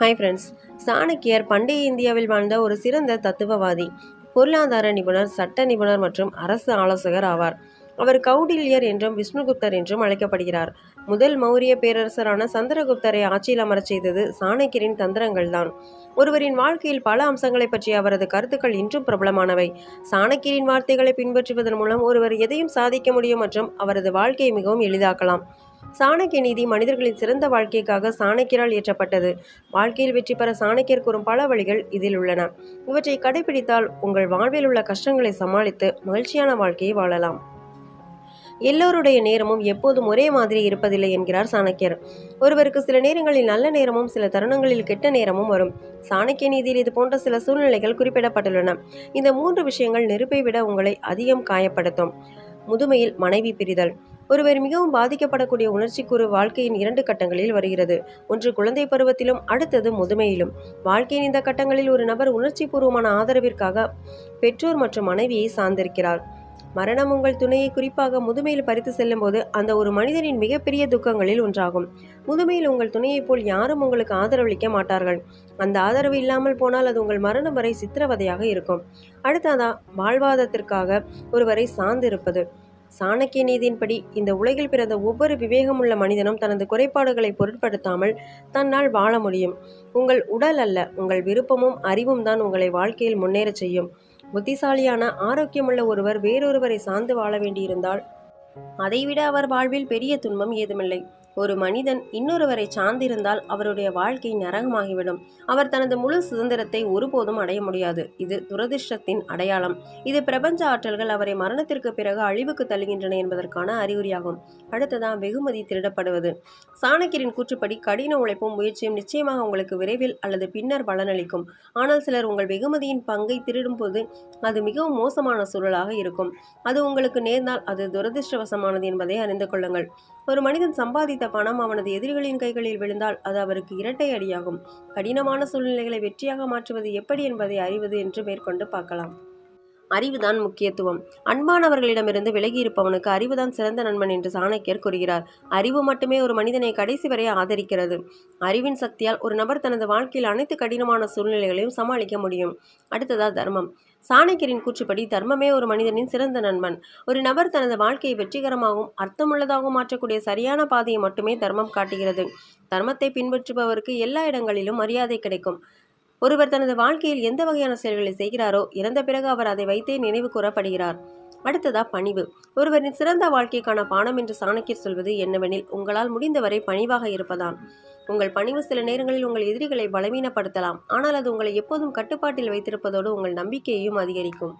Hi friends சாணக்கியர் பண்டைய இந்தியாவில் வாழ்ந்த ஒரு சிறந்த தத்துவவாதி பொருளாதார நிபுணர் சட்ட நிபுணர் மற்றும் அரசு ஆலோசகர் ஆவார். அவர் கௌடில்யர் என்றும் விஷ்ணுகுப்தர் என்றும் அழைக்கப்படுகிறார். முதல் மௌரிய பேரரசரான சந்திரகுப்தரை ஆட்சியில் அமரச் செய்தது சாணக்கியரின் தந்திரங்கள்தான் ஒருவரின் வாழ்க்கையில் பல அம்சங்களை பற்றிய அவரது கருத்துக்கள் இன்றும் பிரபலமானவை. சாணக்கியரின் வார்த்தைகளை பின்பற்றுவதன் மூலம் ஒருவர் எதையும் சாதிக்க முடியும் மற்றும் அவரது வாழ்க்கையை மிகவும் எளிதாக்கலாம். சாணக்கிய நீதி மனிதர்களின் சிறந்த வாழ்க்கைக்காக சாணக்கியரால் இயற்றப்பட்டது. வாழ்க்கையில் வெற்றி பெற சாணக்கியர் கூறும் பல வழிகள் இதில் உள்ளன. இவற்றை கடைபிடித்தால் உங்கள் வாழ்வில் உள்ள கஷ்டங்களை சமாளித்து மகிழ்ச்சியான வாழ்க்கையை வாழலாம். எல்லோருடைய நேரமும் எப்போதும் ஒரே மாதிரி இருப்பதில்லை என்கிறார் சாணக்கியர். ஒருவருக்கு சில நேரங்களில் நல்ல நேரமும் சில தருணங்களில் கெட்ட நேரமும் வரும். சாணக்கிய நீதியில் இது போன்ற சில சூழ்நிலைகள் குறிப்பிடப்பட்டுள்ளன. இந்த மூன்று விஷயங்கள் நெருப்பை விட உங்களை அதிகம் காயப்படுத்தும். முதுமையில் மனைவி பிரிதல். ஒருவர் மிகவும் பாதிக்கப்படக்கூடிய உணர்ச்சிக்கூறு வாழ்க்கையின் இரண்டு கட்டங்களில் வருகிறது. ஒன்று குழந்தை பருவத்திலும் அடுத்தது முதுமையிலும். வாழ்க்கையின் இந்த கட்டங்களில் ஒரு நபர் உணர்ச்சிபூர்வமான ஆதரவிற்காக பெற்றோர் மற்றும் மனைவியை சார்ந்திருக்கிறார். மரணம் உங்கள் துணையை குறிப்பாக முதுமையில் பறித்து செல்லும்போது அந்த ஒரு மனிதனின் மிகப்பெரிய துக்கங்களில் ஒன்றாகும். முதுமையில் உங்கள் துணையைப் போல் யாரும் உங்களுக்கு ஆதரவளிக்க மாட்டார்கள். அந்த ஆதரவு இல்லாமல் போனால் அது உங்கள் மரணம் வரை சித்திரவதையாக இருக்கும். அடுத்ததா வாழ்வாதத்திற்காக ஒருவரை சார்ந்திருப்பது. சாணக்கிய நீதியின்படி இந்த உலகில் பிறந்த ஒவ்வொரு விவேகமுள்ள மனிதனும் தனது குறைபாடுகளை பொருட்படுத்தாமல் தன்னால் வாழ முடியும். உங்கள் உடல் அல்ல உங்கள் விருப்பமும் அறிவும் தான் உங்களை வாழ்க்கையில் முன்னேறச் செய்யும். புத்திசாலியான ஆரோக்கியமுள்ள ஒருவர் வேறொருவரை சார்ந்து வாழ வேண்டியிருந்தால் அதைவிட அவர் வாழ்வில் பெரிய துன்பம் ஏதுமில்லை. ஒரு மனிதன் இன்னொருவரை சார்ந்திருந்தால் அவருடைய வாழ்க்கை நரகமாகிவிடும். அவர் தனது முழு சுதந்திரத்தை ஒருபோதும் அடைய முடியாது. இது துரதிர்ஷ்டத்தின் அடையாளம். இது பிரபஞ்ச ஆற்றல்கள் அவரை மரணத்திற்கு பிறகு அழிவுக்கு தள்ளுகின்றன என்பதற்கான அறிகுறியாகும். அடுத்ததான் வெகுமதி திருடப்படுவது. சாணக்கியரின் கூற்றுப்படி கடின உழைப்பும் முயற்சியும் நிச்சயமாக உங்களுக்கு விரைவில் அல்லது பின்னர் பலனளிக்கும். ஆனால் சிலர் உங்கள் வெகுமதியின் பங்கை திருடும்போது அது மிகவும் மோசமான சூழலாக இருக்கும். அது உங்களுக்கு நேர்ந்தால் அது துரதிர்ஷ்டவசமானது என்பதை அறிந்து கொள்ளுங்கள். ஒரு மனிதன் சம்பாதித்த பணம் அவனது எதிரிகளின் கைகளில் விழுந்தால் அது அவருக்கு இரட்டை அடியாகும். கடினமான சூழ்நிலைகளை வெற்றியாக மாற்றுவது எப்படி என்பதை அறிவது என்று மேற்கொண்டு பார்க்கலாம். அறிவுதான் முக்கியத்துவம். அன்பானவர்களிடமிருந்து விலகியிருப்பவனுக்கு அறிவுதான் சிறந்த நண்பன் என்று சாணக்கியர் கூறுகிறார். அறிவு மட்டுமே ஒரு மனிதனை கடைசி வரை ஆதரிக்கிறது. அறிவின் சக்தியால் ஒரு நபர் தனது வாழ்க்கையில் அனைத்து கடினமான சூழ்நிலைகளையும் சமாளிக்க முடியும். அடுத்ததா தர்மம். சாணக்கியரின் கூற்றுப்படி தர்மமே ஒரு மனிதனின் சிறந்த நண்பன். ஒரு நபர் தனது வாழ்க்கையை வெற்றிகரமாகவும் அர்த்தமுள்ளதாகவும் மாற்றக்கூடிய சரியான பாதையை மட்டுமே தர்மம் காட்டுகிறது. தர்மத்தை பின்பற்றுபவருக்கு எல்லா இடங்களிலும் மரியாதை கிடைக்கும். ஒருவர் தனது வாழ்க்கையில் எந்த வகையான செயல்களை செய்கிறாரோ இறந்த பிறகு அவர் அதை வைத்தே நினைவு கூறப்படுகிறார். அடுத்ததா பணிவு. ஒருவரின் சிறந்த வாழ்க்கைக்கான பானம் என்று சாணக்கியர் சொல்வது என்னவெனில் உங்களால் முடிந்தவரை பணிவாக இருப்பதான் உங்கள் பணிவு சில நேரங்களில் உங்கள் எதிரிகளை பலவீனப்படுத்தலாம். ஆனால் அது உங்களை எப்போதும் கட்டுப்பாட்டில் வைத்திருப்பதோடு உங்கள் நம்பிக்கையையும் அதிகரிக்கும்.